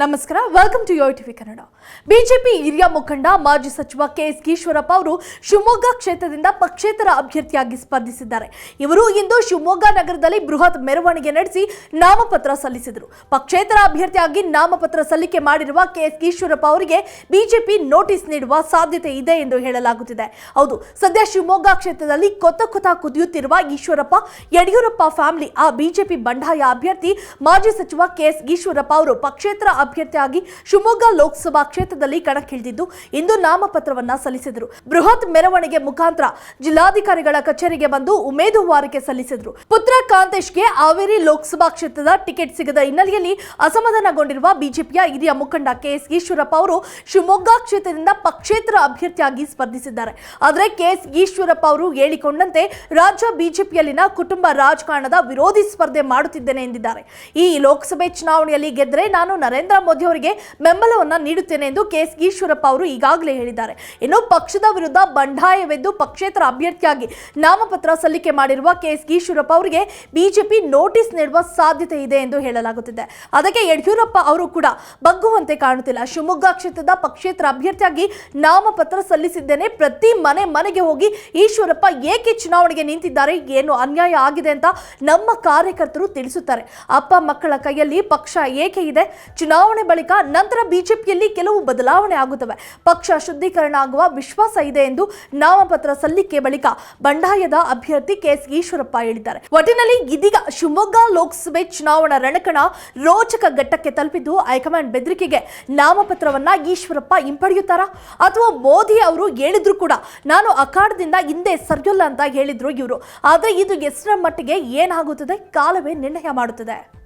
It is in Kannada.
ನಮಸ್ಕಾರ welcome to yo TV Kannada BJP ಹಿರಿಯ ಮುಖಂಡ, ಮಾಜಿ ಸಚಿವ ಕೆ ಎಸ್ ಈಶ್ವರಪ್ಪ ಅವರು ಶಿವಮೊಗ್ಗ ಕ್ಷೇತ್ರದಿಂದ ಪಕ್ಷೇತರ ಅಭ್ಯರ್ಥಿಯಾಗಿ ಸ್ಪರ್ಧಿಸಿದ್ದಾರೆ. ಇವರು ಇಂದು ಶಿವಮೊಗ್ಗ ನಗರದಲ್ಲಿ ಬೃಹತ್ ಮೆರವಣಿಗೆ ನಡೆಸಿ ನಾಮಪತ್ರ ಸಲ್ಲಿಸಿದರು. ಪಕ್ಷೇತರ ಅಭ್ಯರ್ಥಿಯಾಗಿ ನಾಮಪತ್ರ ಸಲ್ಲಿಕೆ ಮಾಡಿರುವ ಕೆ ಎಸ್ ಈಶ್ವರಪ್ಪ ಅವರಿಗೆ ಬಿಜೆಪಿ ನೋಟಿಸ್ ನೀಡುವ ಸಾಧ್ಯತೆ ಇದೆ ಎಂದು ಹೇಳಲಾಗುತ್ತಿದೆ. ಹೌದು, ಸದ್ಯ ಶಿವಮೊಗ್ಗ ಕ್ಷೇತ್ರದಲ್ಲಿ ಕೊತ್ತ ಕೊತ್ತ ಕುದಿಯುತ್ತಿರುವ ಈಶ್ವರಪ್ಪ, ಯಡಿಯೂರಪ್ಪ ಫ್ಯಾಮಿಲಿ ಆ ಬಿಜೆಪಿ ಬಂಡಾಯ ಅಭ್ಯರ್ಥಿ, ಮಾಜಿ ಸಚಿವ ಕೆ ಎಸ್ ಈಶ್ವರಪ್ಪ ಅವರು ಪಕ್ಷೇತರ ಅಭ್ಯರ್ಥಿಯಾಗಿ ಶಿವಮೊಗ್ಗ ಲೋಕಸಭಾ ಕ್ಷೇತ್ರದಲ್ಲಿ ಕಣಕ್ಕಿಳಿದಿದ್ದು ಇಂದು ನಾಮಪತ್ರವನ್ನ ಸಲ್ಲಿಸಿದರು. ಬೃಹತ್ ಮೆರವಣಿಗೆ ಮುಖಾಂತರ ಜಿಲ್ಲಾಧಿಕಾರಿಗಳ ಕಚೇರಿಗೆ ಬಂದು ಉಮೇದುವಾರಿಕೆ ಸಲ್ಲಿಸಿದರು. ಪುತ್ರ ಕಾಂತೇಶ್ಗೆ ಹಾವೇರಿ ಲೋಕಸಭಾ ಕ್ಷೇತ್ರದ ಟಿಕೆಟ್ ಸಿಗದ ಹಿನ್ನೆಲೆಯಲ್ಲಿ ಅಸಮಾಧಾನಗೊಂಡಿರುವ ಬಿಜೆಪಿಯ ಹಿರಿಯ ಮುಖಂಡ ಕೆಎಸ್ ಈಶ್ವರಪ್ಪ ಅವರು ಶಿವಮೊಗ್ಗ ಕ್ಷೇತ್ರದಿಂದ ಪಕ್ಷೇತರ ಅಭ್ಯರ್ಥಿಯಾಗಿ ಸ್ಪರ್ಧಿಸಿದ್ದಾರೆ. ಆದರೆ ಕೆಎಸ್ ಈಶ್ವರಪ್ಪ ಅವರು ಹೇಳಿಕೊಂಡಂತೆ ರಾಜ್ಯ ಬಿಜೆಪಿಯಲ್ಲಿನ ಕುಟುಂಬ ರಾಜಕಾರಣದ ವಿರೋಧಿ ಸ್ಪರ್ಧೆ ಮಾಡುತ್ತಿದ್ದೇನೆ ಎಂದಿದ್ದಾರೆ. ಈ ಲೋಕಸಭೆ ಚುನಾವಣೆಯಲ್ಲಿ ಗೆದ್ದರೆ ನಾನು ನರೇಂದ್ರ ಮೋದಿ ಅವರಿಗೆ ಬೆಂಬಲವನ್ನ ನೀಡುತ್ತೇನೆ ಎಂದು ಕೆ ಎಸ್ ಈಶ್ವರಪ್ಪ ಅವರು ಈಗಾಗಲೇ ಹೇಳಿದ್ದಾರೆ. ಇನ್ನು ಪಕ್ಷದ ವಿರುದ್ಧ ಬಂಡಾಯವೆದ್ದು ಪಕ್ಷೇತರ ಅಭ್ಯರ್ಥಿಯಾಗಿ ನಾಮಪತ್ರ ಸಲ್ಲಿಕೆ ಮಾಡಿರುವ ಕೆ ಎಸ್ ಈಶ್ವರಪ್ಪ ಅವರಿಗೆ ಬಿಜೆಪಿ ನೋಟಿಸ್ ನೀಡುವ ಸಾಧ್ಯತೆ ಇದೆ ಎಂದು ಹೇಳಲಾಗುತ್ತಿದೆ. ಅದಕ್ಕೆ ಯಡಿಯೂರಪ್ಪ ಅವರು ಕೂಡ ಬಗ್ಗುವಂತೆ ಕಾಣುತ್ತಿಲ್ಲ. ಶಿವಮೊಗ್ಗ ಕ್ಷೇತ್ರದ ಪಕ್ಷೇತರ ಅಭ್ಯರ್ಥಿಯಾಗಿ ನಾಮಪತ್ರ ಸಲ್ಲಿಸಿದ್ದೇನೆ. ಪ್ರತಿ ಮನೆ ಮನೆಗೆ ಹೋಗಿ ಈಶ್ವರಪ್ಪ ಏಕೆ ಚುನಾವಣೆಗೆ ನಿಂತಿದ್ದಾರೆ? ಏನು ಅನ್ಯಾಯ ಆಗಿದೆ ಅಂತ ನಮ್ಮ ಕಾರ್ಯಕರ್ತರು ತಿಳಿಸುತ್ತಾರೆ. ಅಪ್ಪ ಮಕ್ಕಳ ಕೈಯಲ್ಲಿ ಪಕ್ಷ ಏಕೆ ಇದೆ? ಚುನಾವಣೆ ಬಳಿಕ ನಂತರ ಬಿಜೆಪಿಯಲ್ಲಿ ಕೆಲವು ಬದಲಾವಣೆ ಆಗುತ್ತವೆ. ಪಕ್ಷ ಶುದ್ಧೀಕರಣ ಆಗುವ ವಿಶ್ವಾಸ ಇದೆ ಎಂದು ನಾಮಪತ್ರ ಸಲ್ಲಿಕೆ ಬಳಿಕ ಬಂಡಾಯದ ಅಭ್ಯರ್ಥಿ ಕೆ ಎಸ್ ಈಶ್ವರಪ್ಪ ಹೇಳಿದ್ದಾರೆ. ಒಟ್ಟಿನಲ್ಲಿ ಇದೀಗ ಶಿವಮೊಗ್ಗ ಲೋಕಸಭೆ ಚುನಾವಣಾ ರಣಕಣ ರೋಚಕ ಘಟ್ಟಕ್ಕೆ ತಲುಪಿದ್ದು ಹೈಕಮಾಂಡ್ ಬೆದರಿಕೆಗೆ ನಾಮಪತ್ರವನ್ನ ಈಶ್ವರಪ್ಪ ಹಿಂಪಡೆಯುತ್ತಾರಾ? ಅಥವಾ ಮೋದಿ ಅವರು ಹೇಳಿದ್ರು ಕೂಡ ನಾನು ಅಖಾಡದಿಂದ ಹಿಂದೆ ಸರಿಯಲ್ಲ ಅಂತ ಹೇಳಿದ್ರು ಇವರು. ಆದ್ರೆ ಇದು ಎಷ್ಟರ ಮಟ್ಟಿಗೆ ಏನಾಗುತ್ತದೆ? ಕಾಲವೇ ನಿರ್ಣಯ ಮಾಡುತ್ತದೆ.